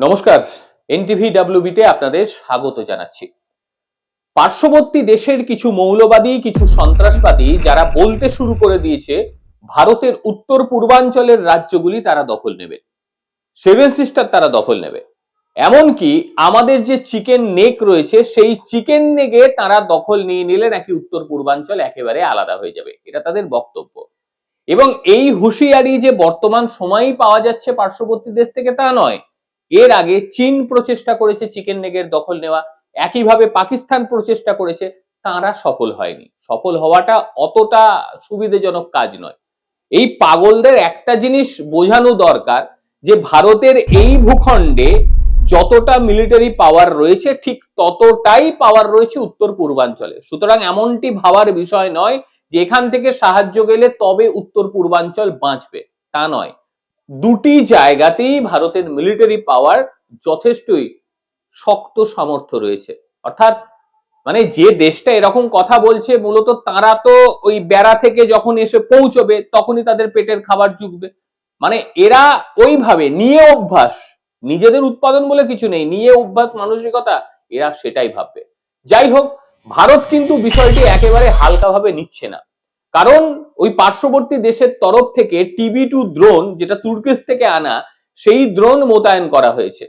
নমস্কার এনটিভি ডাব্লিউবিতে আপনাদের স্বাগত জানাচ্ছি। পার্শ্ববর্তী দেশের কিছু মৌলবাদী, কিছু সন্ত্রাসবাদী যারা বলতে শুরু করে দিয়েছে, ভারতের উত্তর পূর্বাঞ্চলের রাজ্যগুলি তারা দখল নেবে। সেভেন সিস্টার তারা দখল নেবে। এমনকি আমাদের যে চিকেন নেক রয়েছে, সেই চিকেন নেকে তারা দখল নিয়ে নিলে নাকি উত্তর পূর্বাঞ্চল একেবারে আলাদা হয়ে যাবে। এটা তাদের বক্তব্য। এবং এই হুঁশিয়ারি যে বর্তমান সময়ই পাওয়া যাচ্ছে পার্শ্ববর্তী দেশ থেকে তা নয় এর আগে চীন প্রচেষ্টা করেছে চিকেন নেগের দখল নেওয়া, একইভাবে পাকিস্তান প্রচেষ্টা করেছে, তারা সফল হয়নি। সফল হওয়াটা অতটা সুবিধাজনক কাজ নয়। এই পাগলদের একটা জিনিস বোঝানো দরকার, যে ভারতের এই ভূখণ্ডে যতটা মিলিটারি পাওয়ার রয়েছে, ঠিক ততটাই পাওয়ার রয়েছে উত্তর পূর্বাঞ্চলে। সুতরাং এমনটি ভাবার বিষয় নয় যে এখান থেকে সাহায্য গেলে তবে উত্তর পূর্বাঞ্চল বাঁচবে, তা নয়। দুটি জায়গাতেই ভারতের মিলিটারি পাওয়ার যথেষ্টই শক্ত সামর্থ্য রয়েছে। অর্থাৎ মানে যে দেশটা এরকম কথা বলছে, মূলত তারা তো ওই বেড়া থেকে যখন এসে পৌঁছবে, তখনই তাদের পেটের খাবার জুগবে মানে এরা ওইভাবে, নিয়ে অভ্যাস, নিজেদের উৎপাদন বলে কিছু নেই, নিয়ে অভ্যাস, মানসিকতা, এরা সেটাই ভাববে। যাই হোক, ভারত কিন্তু বিষয়টি একেবারে হালকাভাবে নিচ্ছে না। কারণ ওই পার্শ্ববর্তী দেশের তরফ থেকে টিভি টু দ্রোন, যেটা তুর্কিস থেকে আনা, সেই দ্রোন মোতায়েন করা হয়েছে।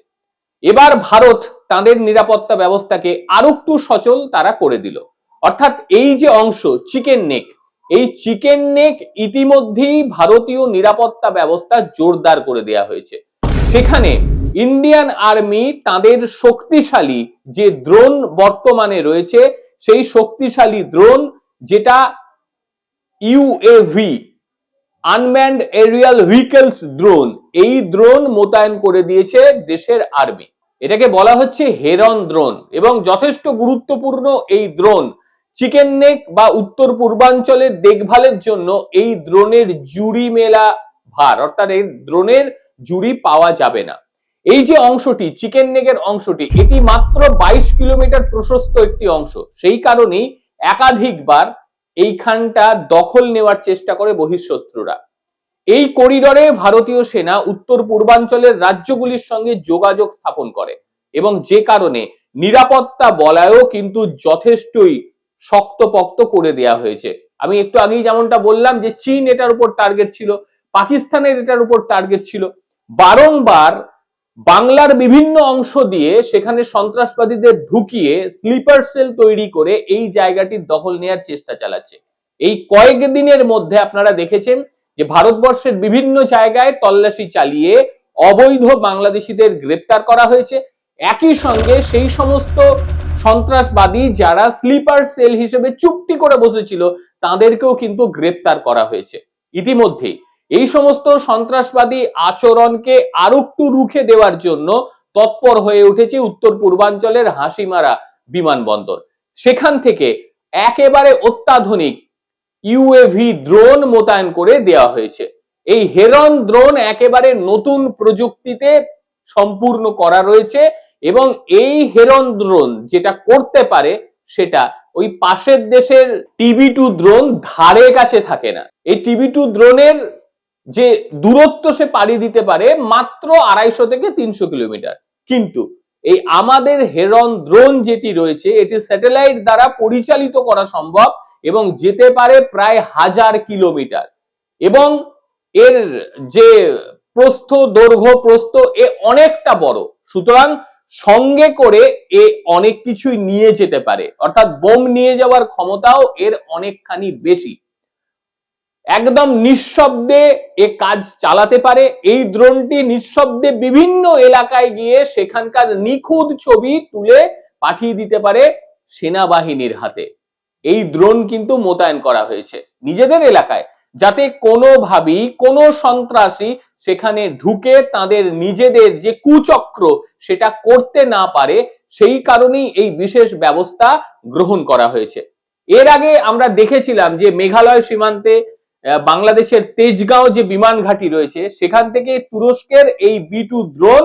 এবার ভারত তাদের নিরাপত্তা ব্যবস্থাকে আরও একটু সচল তারা করে দিল। অর্থাৎ এই যে অংশ, চিকেন নেক, এই চিকেন নেক ইতিমধ্যেই ভারতীয় নিরাপত্তা ব্যবস্থা জোরদার করে দেয়া হয়েছে। সেখানে ইন্ডিয়ান আর্মি তাদের শক্তিশালী যে দ্রোন বর্তমানে রয়েছে, সেই শক্তিশালী দ্রোন, যেটা UAV unmanned aerial vehicles drone এই ড্রোন মোতায়েন করে দিয়েছে দেশের আর্মি এটাকে বলা হচ্ছে হেরন ড্রোন এবং যথেষ্ট গুরুত্বপূর্ণ এই ড্রোন চিকেন নেক বা উত্তর পূর্বাঞ্চলের দেখভালের জন্য এই ড্রোনের জুড়ি মেলা ভার, অর্থাৎ এই ড্রোনের জুড়ি পাওয়া যাবে না। এই যে অংশটি চিকেন নেকের অংশটি, এটি মাত্র বাইশ কিলোমিটার প্রশস্ত একটি অংশ। সেই কারণেই একাধিকবার এইখানটা দখল নেওয়ার চেষ্টা করে বহিঃশত্রুরা। এই করিডরে ভারতীয় সেনা উত্তর পূর্বাঞ্চলের রাজ্যগুলির সঙ্গে যোগাযোগ স্থাপন করে এবং যে কারণে নিরাপত্তা বলায়ও কিন্তু যথেষ্টই শক্তপোক্ত করে দেয়া হয়েছে। আমি একটু আগেই যেমনটা বললাম যে চীন এটার উপর টার্গেট ছিল, পাকিস্তানের এটার উপর টার্গেট ছিল। বারংবার বাংলার বিভিন্ন অংশ দিয়ে সেখানে সন্ত্রাসবাদীদের ঢুকিয়ে স্লিপার সেল তৈরি করে এই জায়গাটির দখল নেয়ার চেষ্টা চালাচ্ছে। এই কয়েক দিনের মধ্যে আপনারা দেখেছেন যে ভারতবর্ষের বিভিন্ন জায়গায় তল্লাশি চালিয়ে অবৈধ বাংলাদেশিদের গ্রেপ্তার করা হয়েছে। একই সঙ্গে সেই সমস্ত সন্ত্রাসবাদী যারা স্লিপার সেল হিসেবে চুক্তি করে বসেছিল, তাদেরকেও কিন্তু গ্রেপ্তার করা হয়েছে। ইতিমধ্যেই এই সমস্ত সন্ত্রাসবাদী আচরণকে আরও একটু রুখে দেওয়ার জন্য তৎপর হয়ে উঠেছে উত্তর পূর্বাঞ্চলের হাসিমারা বিমানবন্দর। সেখান থেকে একেবারে অত্যাধুনিক ইউএভি ড্রোন মোতায়েন করে দেওয়া হয়েছে। এই হেরন ড্রোন একেবারে নতুন প্রযুক্তিতে সম্পূর্ণ করা রয়েছে এবং এই হেরন ড্রোন যেটা করতে পারে সেটা ওই পাশের দেশের টিভি টু ড্রোন ধারে কাছে থাকে না। এই টিভি টু ড্রোনের যে দূরত্ব সে পাড়ি দিতে পারে মাত্র আড়াইশো থেকে তিনশো কিলোমিটার। কিন্তু এই আমাদের হেরন ড্রোন যেটি রয়েছে, এটি স্যাটেলাইট দ্বারা পরিচালিত করা সম্ভব এবং যেতে পারে প্রায় হাজার কিলোমিটার। এবং এর যে প্রস্থ দৈর্ঘ্য, প্রস্থ এ অনেকটা বড়। সুতরাং সঙ্গে করে এ অনেক কিছুই নিয়ে যেতে পারে। অর্থাৎ বোম নিয়ে যাওয়ার ক্ষমতাও এর অনেকখানি বেশি। একদম নিঃশব্দে এ কাজ চালাতে পারে। এই ড্রোনটি নিঃশব্দে বিভিন্ন এলাকায় গিয়ে সেখানকার নিখুঁত ছবি তুলে পাঠিয়ে দিতে পারে সেনাবাহিনীর হাতে। এই ড্রোন কিন্তু মোতায়েন করা হয়েছে নিজেদের এলাকায়, যাতে কোনোভাবেই কোনো সন্ত্রাসী সেখানে ঢুকে তাদের নিজেদের যে কুচক্র সেটা করতে না পারে, সেই কারণেই এই বিশেষ ব্যবস্থা গ্রহণ করা হয়েছে। এর আগে আমরা দেখেছিলাম যে মেঘালয় সীমান্তে বাংলাদেশের তেজগাঁও যে বিমান ঘাঁটি রয়েছে, সেখান থেকে তুরস্কের এই বি টু ড্রোন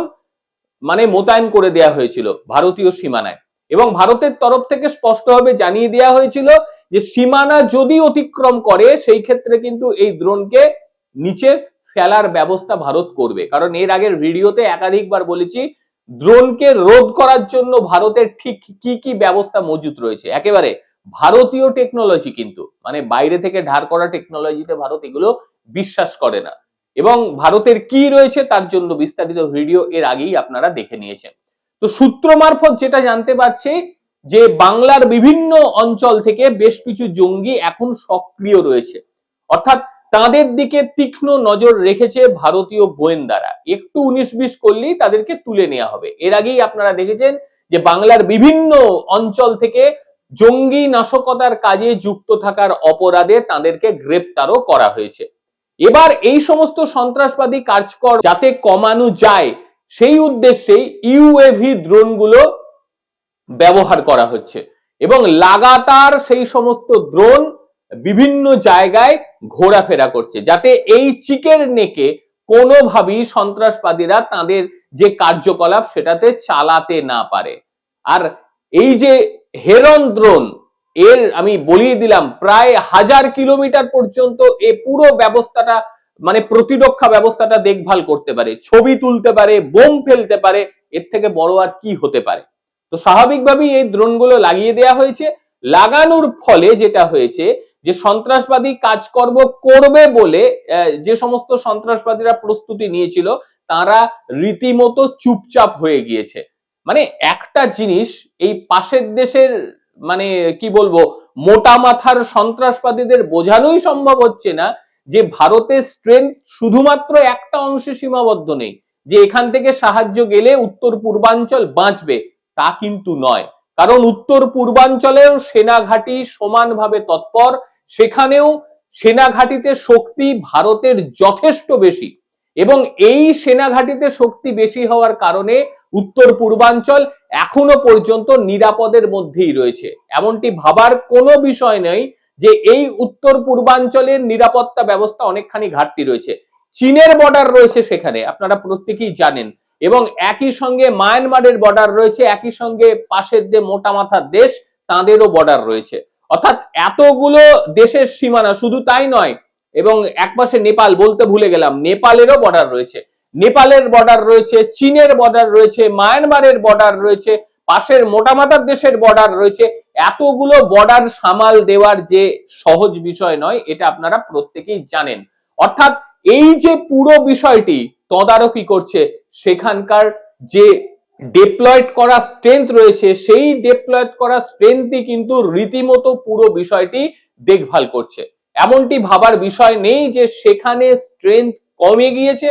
মানে মোতায়েন করে দেয়া হয়েছিল ভারতীয় সীমানায়। এবং ভারতের তরফ থেকে স্পষ্টভাবে জানিয়ে দেওয়া হয়েছিল যে সীমানা যদি অতিক্রম করে, সেই ক্ষেত্রে কিন্তু এই ড্রোনকে নিচে ফেলার ব্যবস্থা ভারত করবে। কারণ এর আগের ভিডিওতে একাধিকবার বলেছি ড্রোনকে রোধ করার জন্য ভারতের ঠিক কি কি ব্যবস্থা মজুত রয়েছে। একেবারে ভারতীয় টেকনোলজি কিন্তু মানে বাইরে থেকে ধার করা টেকনোলজিতে ভারত এগুলো বিশ্বাস করে না। এবং ভারতের কি রয়েছে তার জন্য বিস্তারিত ভিডিও এর আগেই আপনারা দেখে নিয়েছেন। তো সূত্র মারফত যেটা জানতে পারছি যে বাংলার বিভিন্ন অঞ্চল থেকে বেশ কিছু জঙ্গি এখন সক্রিয় রয়েছে। অর্থাৎ তাদের দিকে তীক্ষ্ণ নজর রেখেছে ভারতীয় গোয়েন্দারা। একটু উনিশ বিশ করলেই তাদেরকে তুলে নেওয়া হবে। এর আগেই আপনারা দেখেছেন যে বাংলার বিভিন্ন অঞ্চল থেকে জঙ্গি নাশকতার কাজে যুক্ত থাকার অপরাধে তাদেরকে গ্রেপ্তারও করা হয়েছে। এবার এই সমস্ত সন্ত্রাসবাদী কাজকর যাতে কমানো যায়, সেই উদ্দেশ্যেই ইউএভি ড্রোনগুলো ব্যবহার করা হচ্ছে এবং লাগাতার সেই সমস্ত ড্রোন বিভিন্ন জায়গায় ঘোরাফেরা করছে যাতে এই চিকের নেকে কোনোভাবেই সন্ত্রাসবাদীরা তাদের যে কার্যকলাপ সেটাতে চালাতে না পারে। আর এই যে হেরন ড্রোন এর আমি বলিয়ে দিলাম প্রায় হাজার কিলোমিটার পর্যন্ত এ পুরো ব্যবস্থাটা মানে প্রতিরক্ষা ব্যবস্থাটা দেখভাল করতে পারে, ছবি তুলতে পারে, বোম ফেলতে পারে, এর থেকে বড় আর কি হতে পারে। তো স্বাভাবিকভাবেই এই ড্রোনগুলো লাগিয়ে দেওয়া হয়েছে। লাগানোর ফলে যেটা হয়েছে যে সন্ত্রাসবাদী কাজকর্ম করবে বলে যে সমস্ত সন্ত্রাসবাদীরা প্রস্তুতি নিয়েছিল, তারা রীতিমতো চুপচাপ হয়ে গিয়েছে। মানে একটা জিনিস এই পাশের দেশের মানে কি বলব, মোটা মাথার সন্ত্রাসবাদীদের বোঝানোই সম্ভব হচ্ছে না যে ভারতের স্ট্রেংথ শুধুমাত্র একটা অংশে সীমাবদ্ধ নেই। যে এখান থেকে সাহায্য গেলে উত্তর পূর্বাঞ্চল বাঁচবে, তা কিন্তু নয়। কারণ উত্তর পূর্বাঞ্চলেও সেনাঘাঁটি সমানভাবে তৎপর, সেখানেও সেনাঘাঁটিতে শক্তি ভারতের যথেষ্ট বেশি। এবং এই সেনাঘাঁটিতে শক্তি বেশি হওয়ার কারণে উত্তর পূর্বাঞ্চল এখনও পর্যন্ত নিরাপদের মধ্যেই রয়েছে। এমনটি ভাবার কোনো বিষয় নেই যে এই উত্তর পূর্বাঞ্চলের নিরাপত্তা ব্যবস্থা অনেকখানি ঘাটতি রয়েছে। চীনের বর্ডার রয়েছে সেখানে, আপনারা প্রত্যেকেই জানেন। এবং একই সঙ্গে মায়ানমারের বর্ডার রয়েছে, একই সঙ্গে পাশের যে মোটা মাথার দেশ, তাদেরও বর্ডার রয়েছে। অর্থাৎ এতগুলো দেশের সীমানা, শুধু তাই নয় এবং একপাশে নেপাল বলতে ভুলে গেলাম, নেপালেরও বর্ডার রয়েছে। নেপালের বর্ডার রয়েছে, চীনের বর্ডার রয়েছে, মায়ানমারের বর্ডার রয়েছে, পাশের মোটামাতার দেশের বর্ডার রয়েছে। এতগুলো বর্ডার সামাল দেওয়ার যে সহজ বিষয় নয়, এটা আপনারা প্রত্যেকেই জানেন। অর্থাৎ এই যে পুরো বিষয়টি তদারকি করছে, সেখানকার যে ডেপ্লয়েড করা স্ট্রেংথ রয়েছে, সেই ডেপ্লয়েড করা স্ট্রেংথই কিন্তু রীতিমতো পুরো বিষয়টি দেখভাল করছে। এমনটি ভাবার বিষয় নেই যে সেখানে স্ট্রেংথ কমে গিয়েছে,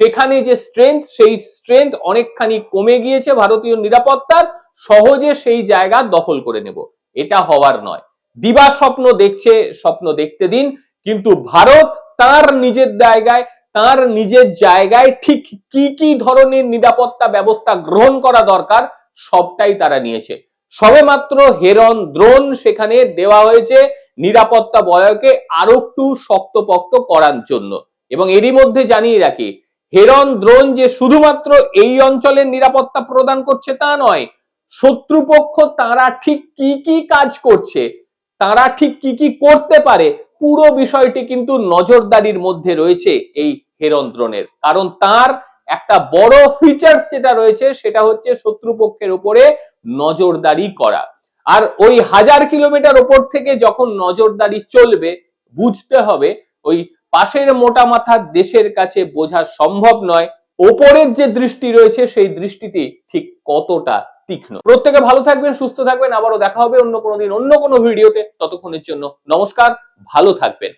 সেখানে যে স্ট্রেংথ সেই স্ট্রেংথ অনেকখানি কমে গিয়েছে ভারতীয় নিরাপত্তার, সহজে সেই জায়গা দখল করে নেব। এটা হওয়ার নয়। দিবা স্বপ্ন দেখছে, স্বপ্ন দেখতে দিন, কিন্তু ভারত তার নিজের জায়গায়, তার নিজের জায়গায় ঠিক কি কি ধরনের নিরাপত্তা ব্যবস্থা গ্রহণ করা দরকার, সবটাই তারা নিয়েছে। সবেমাত্র হেরন দ্রোণ সেখানে দেওয়া হয়েছে নিরাপত্তা বলয়কে আরও একটু শক্তপোক্ত করার জন্য। এবং এরই মধ্যে জানিয়ে রাখি, হেরন দ্রোণ যে শুধুমাত্র এই অঞ্চলের নিরাপত্তা প্রদান করছে তা নয়, শত্রুপক্ষ তারা ঠিক কি কি কাজ করছে, তারা ঠিক কি কি করতে পারে, পুরো বিষয়টি কিন্তু নজরদারির মধ্যে রয়েছে এই হেরন দ্রোণের। কারণ তার একটা বড় ফিচার্স যেটা রয়েছে, সেটা হচ্ছে শত্রুপক্ষের উপরে নজরদারি করা। আর ওই হাজার কিলোমিটার ওপর থেকে যখন নজরদারি চলবে, বুঝতে হবে ওই পাশের মোটা মাথা দেশের কাছে বোঝা সম্ভব নয়, ওপরের যে দৃষ্টি রয়েছে সেই দৃষ্টিতে ঠিক কতটা তীক্ষ্ণ। প্রত্যেকে ভালো থাকবেন, সুস্থ থাকবেন, আবারও দেখা হবে অন্য কোনো দিন অন্য কোনো ভিডিওতে। ততক্ষণের জন্য নমস্কার, ভালো থাকবেন।